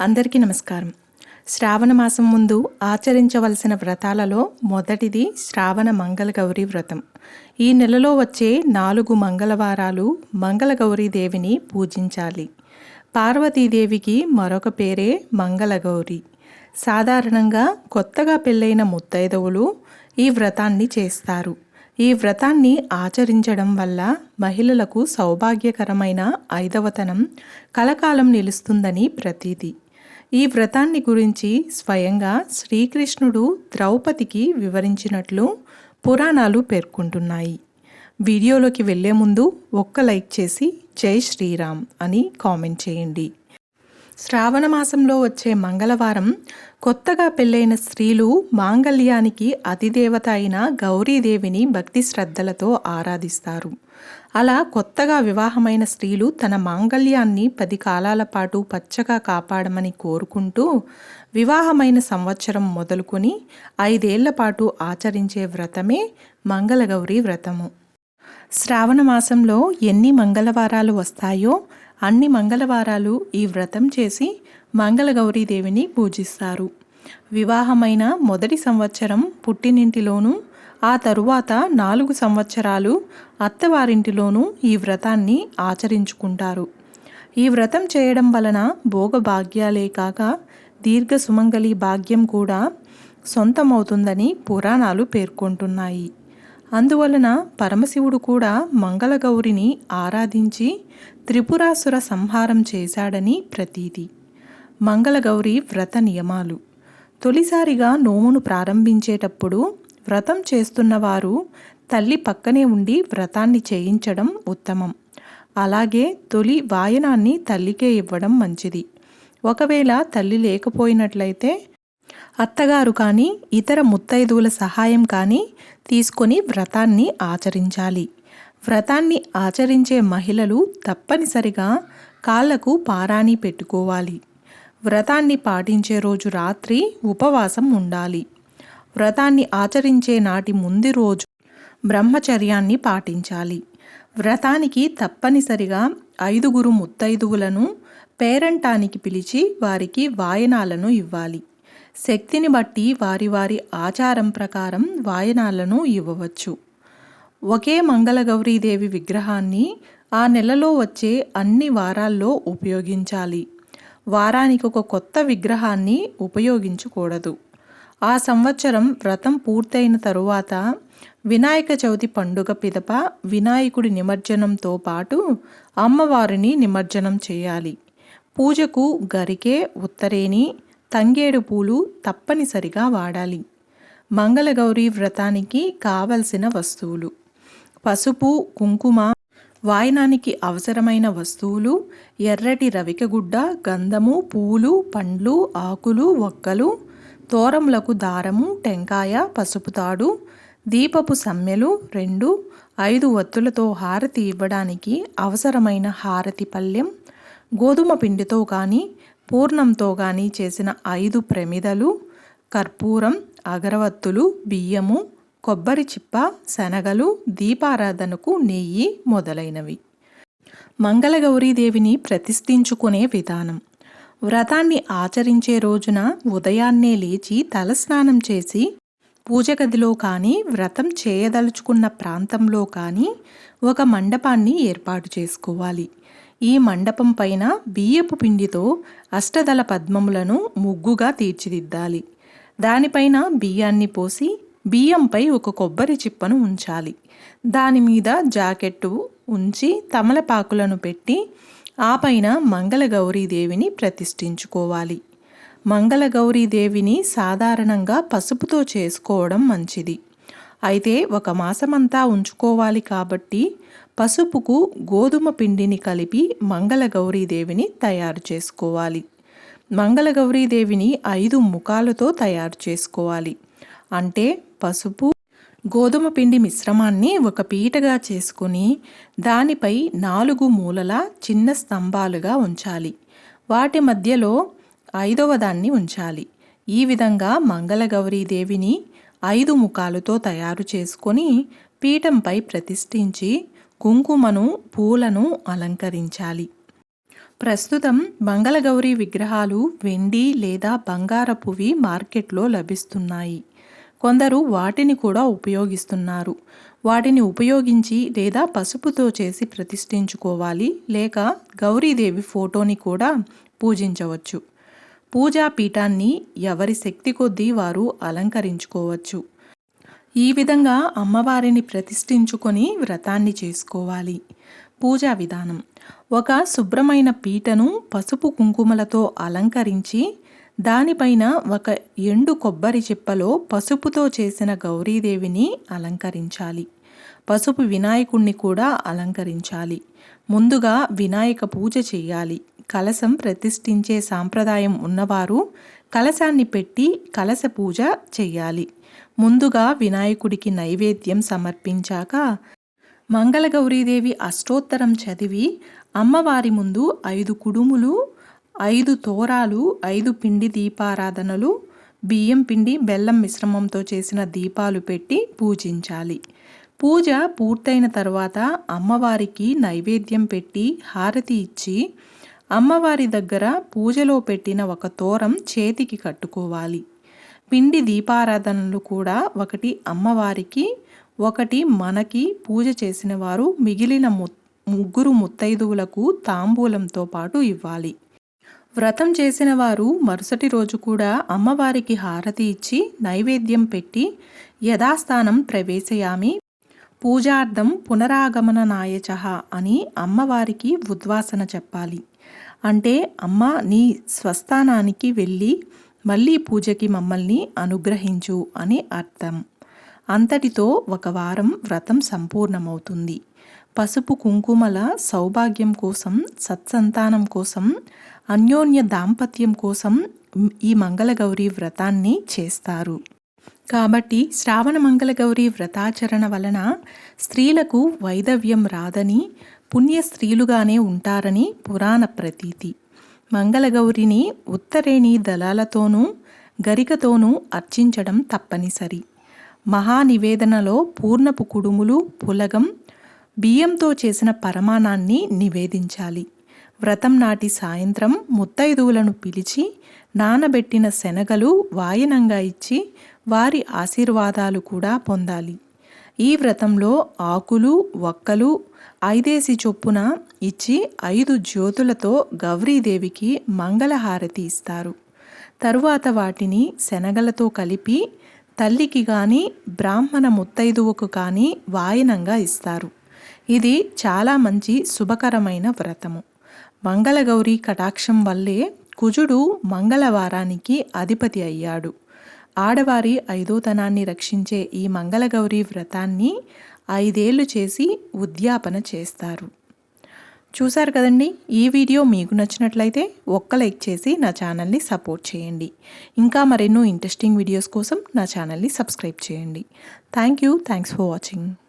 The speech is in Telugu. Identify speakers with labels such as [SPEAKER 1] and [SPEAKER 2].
[SPEAKER 1] అందరికీ నమస్కారం. శ్రావణ మాసం ముందు ఆచరించవలసిన వ్రతాలలో మొదటిది శ్రావణ మంగళగౌరి వ్రతం. ఈ నెలలో వచ్చే నాలుగు మంగళవారాలు మంగళ గౌరీ దేవిని పూజించాలి. పార్వతీదేవికి మరొక పేరే మంగళగౌరి. సాధారణంగా కొత్తగా పెళ్ళైన ముత్తైదవులు ఈ వ్రతాన్ని చేస్తారు. ఈ వ్రతాన్ని ఆచరించడం వల్ల మహిళలకు సౌభాగ్యకరమైన ఐదవతనం కలకాలం నిలుస్తుందని ప్రతీతి. ఈ వ్రతాన్ని గురించి స్వయంగా శ్రీకృష్ణుడు ద్రౌపదికి వివరించినట్లు పురాణాలు పేర్కొంటున్నాయి. వీడియోలోకి వెళ్ళే ముందు ఒక్క లైక్ చేసి జై శ్రీరామ్ అని కామెంట్ చేయండి. శ్రావణ మాసంలో వచ్చే మంగళవారం కొత్తగా పెళ్ళైన స్త్రీలు మాంగళ్యానికి అతిదేవత అయిన గౌరీదేవిని భక్తి శ్రద్ధలతో ఆరాధిస్తారు. అలా కొత్తగా వివాహమైన స్త్రీలు తన మాంగళ్యాన్ని పది కాలాల పాటు పచ్చగా కాపాడమని కోరుకుంటూ వివాహమైన సంవత్సరం మొదలుకొని ఐదేళ్ళ పాటు ఆచరించే వ్రతమే మంగళగౌరి వ్రతము. శ్రావణ మాసంలో ఎన్ని మంగళవారాలు వస్తాయో అన్ని మంగళవారాలు ఈ వ్రతం చేసి మంగళగౌరీదేవిని పూజిస్తారు. వివాహమైన మొదటి సంవత్సరం పుట్టినింటిలోనూ ఆ తరువాత నాలుగు సంవత్సరాలు అత్తవారింటిలోనూ ఈ వ్రతాన్ని ఆచరించుకుంటారు. ఈ వ్రతం చేయడం వలన భోగభాగ్యాలే కాక దీర్ఘ సుమంగళి భాగ్యం కూడా సొంతమవుతుందని పురాణాలు పేర్కొంటున్నాయి. అందువలన పరమశివుడు కూడా మంగళగౌరిని ఆరాధించి త్రిపురాసుర సంహారం చేశాడని ప్రతీతి. మంగళగౌరి వ్రత నియమాలు. తొలిసారిగా నోమును ప్రారంభించేటప్పుడు వ్రతం చేస్తున్నవారు తల్లి పక్కనే ఉండి వ్రతాన్ని చేయించడం ఉత్తమం. అలాగే తొలి వాయనాన్ని తల్లికే ఇవ్వడం మంచిది. ఒకవేళ తల్లి లేకపోయినట్లయితే అత్తగారు కానీ ఇతర ముత్తైదువుల సహాయం కానీ తీసుకొని వ్రతాన్ని ఆచరించాలి. వ్రతాన్ని ఆచరించే మహిళలు తప్పనిసరిగా కాళ్ళకు పారాణి పెట్టుకోవాలి. వ్రతాన్ని పాటించే రోజు రాత్రి ఉపవాసం ఉండాలి. వ్రతాన్ని ఆచరించే నాటి ముందు రోజు బ్రహ్మచర్యాన్ని పాటించాలి. వ్రతానికి తప్పనిసరిగా ఐదుగురు ముత్తైదువులను పేరంటానికి పిలిచి వారికి వాయనాలను ఇవ్వాలి. శక్తిని బట్టి వారి వారి ఆచారం ప్రకారం వాయనాలను ఇవ్వవచ్చు. ఒకే మంగళగౌరీదేవి విగ్రహాన్ని ఆ నెలలో వచ్చే అన్ని వారాల్లో ఉపయోగించాలి. వారానికి ఒక కొత్త విగ్రహాన్ని ఉపయోగించకూడదు. ఆ సంవత్సరం వ్రతం పూర్తయిన తరువాత వినాయక చవితి పండుగ పిదప వినాయకుడి నిమజ్జనంతో పాటు అమ్మవారిని నిమజ్జనం చేయాలి. పూజకు గరికే ఉత్తరేణి తంగేడు పూలు తప్పనిసరిగా వాడాలి. మంగళగౌరి వ్రతానికి కావలసిన వస్తువులు. పసుపు కుంకుమ వాయనానికి అవసరమైన వస్తువులు ఎర్రటి రవికగుడ్డ గంధము పూలు పండ్లు ఆకులు ఒక్కలు తోరములకు దారము టెంకాయ పసుపు తాడు దీపపు సమ్మెలు రెండు ఐదు ఒత్తులతో హారతి ఇవ్వడానికి అవసరమైన హారతి పళ్ళెం గోధుమ పిండితో కానీ పూర్ణంతో కానీ చేసిన ఐదు ప్రమిదలు కర్పూరం అగరవత్తులు బియ్యము కొబ్బరి చిప్ప శనగలు దీపారాధనకు నెయ్యి మొదలైనవి. మంగళగౌరీదేవిని ప్రతిష్ఠించుకునే విధానం. వ్రతాన్ని ఆచరించే రోజున ఉదయాన్నే లేచి తలస్నానం చేసి పూజ గదిలో కానీ వ్రతం చేయదలుచుకున్న ప్రాంతంలో కానీ ఒక మండపాన్ని ఏర్పాటు చేసుకోవాలి. ఈ మండపం పైన బియ్యపు పిండితో అష్టదళ పద్మములను ముగ్గుగా తీర్చిదిద్దాలి. దానిపైన బియ్యాన్ని పోసి బియ్యంపై ఒక కొబ్బరి చిప్పను ఉంచాలి. దాని మీద జాకెట్టు ఉంచి తమలపాకులను పెట్టి ఆ పైన మంగళగౌరీదేవిని ప్రతిష్ఠించుకోవాలి. మంగళగౌరీదేవిని సాధారణంగా పసుపుతో చేసుకోవడం మంచిది. అయితే ఒక మాసమంతా ఉంచుకోవాలి కాబట్టి పసుపుకు గోధుమ పిండిని కలిపి మంగళగౌరీదేవిని తయారు చేసుకోవాలి. మంగళగౌరీదేవిని ఐదు ముఖాలతో తయారు చేసుకోవాలి. అంటే పసుపు గోధుమ పిండి మిశ్రమాన్ని ఒక పీటగా చేసుకుని దానిపై నాలుగు మూలల చిన్న స్తంభాలుగా ఉంచాలి. వాటి మధ్యలో ఐదవ దాన్ని ఉంచాలి. ఈ విధంగా మంగళగౌరీదేవిని ఐదు ముఖాలతో తయారు చేసుకొని పీఠంపై ప్రతిష్ఠించి కుంకుమను పూలను అలంకరించాలి. ప్రస్తుతం మంగళగౌరి విగ్రహాలు వెండి లేదా బంగారపువి మార్కెట్లో లభిస్తున్నాయి. కొందరు వాటిని కూడా ఉపయోగిస్తున్నారు. వాటిని ఉపయోగించి లేదా పసుపుతో చేసి ప్రతిష్ఠించుకోవాలి లేక గౌరీదేవి ఫోటోని కూడా పూజించవచ్చు. పూజా పీఠాన్ని ఎవరి శక్తి కొద్దీ వారు అలంకరించుకోవచ్చు. ఈ విధంగా అమ్మవారిని ప్రతిష్ఠించుకొని వ్రతాన్ని చేసుకోవాలి. పూజా విధానం. ఒక శుభ్రమైన పీటను పసుపు కుంకుమలతో అలంకరించి దానిపైన ఒక ఎండు కొబ్బరి చిప్పలో పసుపుతో చేసిన గౌరీదేవిని అలంకరించాలి. పసుపు వినాయకుణ్ణి కూడా అలంకరించాలి. ముందుగా వినాయక పూజ చేయాలి. కలశం ప్రతిష్ఠించే సాంప్రదాయం ఉన్నవారు కలశాన్ని పెట్టి కలశ పూజ చేయాలి ముందుగా వినాయకుడికి నైవేద్యం సమర్పించాక మంగళగౌరీదేవి అష్టోత్తరం చదివి అమ్మవారి ముందు ఐదు కుడుములు ఐదు తోరాలు ఐదు పిండి దీపారాధనలు బియ్యం పిండి బెల్లం మిశ్రమంతో చేసిన దీపాలు పెట్టి పూజించాలి. పూజ పూర్తయిన తర్వాత అమ్మవారికి నైవేద్యం పెట్టి హారతి ఇచ్చి అమ్మవారి దగ్గర పూజలో పెట్టిన ఒక తోరం చేతికి కట్టుకోవాలి. పిండి దీపారాధనలు కూడా ఒకటి అమ్మవారికి ఒకటి మనకి పూజ చేసిన వారు మిగిలిన ముగ్గురు ముత్తైదువులకు తాంబూలంతో పాటు ఇవ్వాలి. వ్రతం చేసిన వారు మరుసటి రోజు కూడా అమ్మవారికి హారతి ఇచ్చి నైవేద్యం పెట్టి యథాస్థానం ప్రవేశయామి. పూజార్థం పునరాగమన నాయచహ అని అమ్మవారికి ఉద్వాసన చెప్పాలి. అంటే అమ్మ నీ స్వస్థానానికి వెళ్ళి మళ్ళీ పూజకి మమ్మల్ని అనుగ్రహించు అని అర్థం. అంతటితో ఒక వారం వ్రతం సంపూర్ణమవుతుంది. పసుపు కుంకుమల సౌభాగ్యం కోసం సత్సంతానం కోసం అన్యోన్య దాంపత్యం కోసం ఈ మంగళగౌరి వ్రతాన్ని చేస్తారు. కాబట్టి శ్రావణ మంగళగౌరి వ్రతాచరణ వలన స్త్రీలకు వైదవ్యం రాదని పుణ్య స్త్రీలుగానే ఉంటారని పురాణ ప్రతీతి. మంగళగౌరిని ఉత్తరేణి దళాలతోనూ గరికతోనూ అర్చించడం తప్పనిసరి. మహానివేదనలో పూర్ణపు కుడుములు పులగం బియ్యంతో చేసిన పరమాణాన్ని నివేదించాలి. వ్రతం నాటి సాయంత్రం ముత్తైదువులను పిలిచి నానబెట్టిన శనగలు వాయనంగా ఇచ్చి వారి ఆశీర్వాదాలు కూడా పొందాలి. ఈ వ్రతంలో ఆకులు వక్కలు ఐదేసి చొప్పున ఇచ్చి ఐదు జ్యోతులతో గౌరీదేవికి మంగళహారతి ఇస్తారు. తరువాత వాటిని శనగలతో కలిపి తల్లికి కానీ బ్రాహ్మణ ముత్తైదువుకు కానీ వాయనంగా ఇస్తారు. ఇది చాలా మంచి శుభకరమైన వ్రతము. మంగళగౌరి కటాక్షం వల్లే కుజుడు మంగళవారానికి అధిపతి అయ్యాడు. ఆడవారి ఐదోతనాన్ని రక్షించే ఈ మంగళగౌరి వ్రతాన్ని ఐదేళ్ళు చేసి ఉద్యాపన చేస్తారు. చూశారు కదండి? ఈ వీడియో మీకు నచ్చినట్లయితే ఒక్క లైక్ చేసి నా ఛానల్ని సపోర్ట్ చేయండి. ఇంకా మరెన్నో ఇంట్రెస్టింగ్ వీడియోస్ కోసం నా ఛానల్ని సబ్స్క్రైబ్ చేయండి. Thank you. Thanks for watching.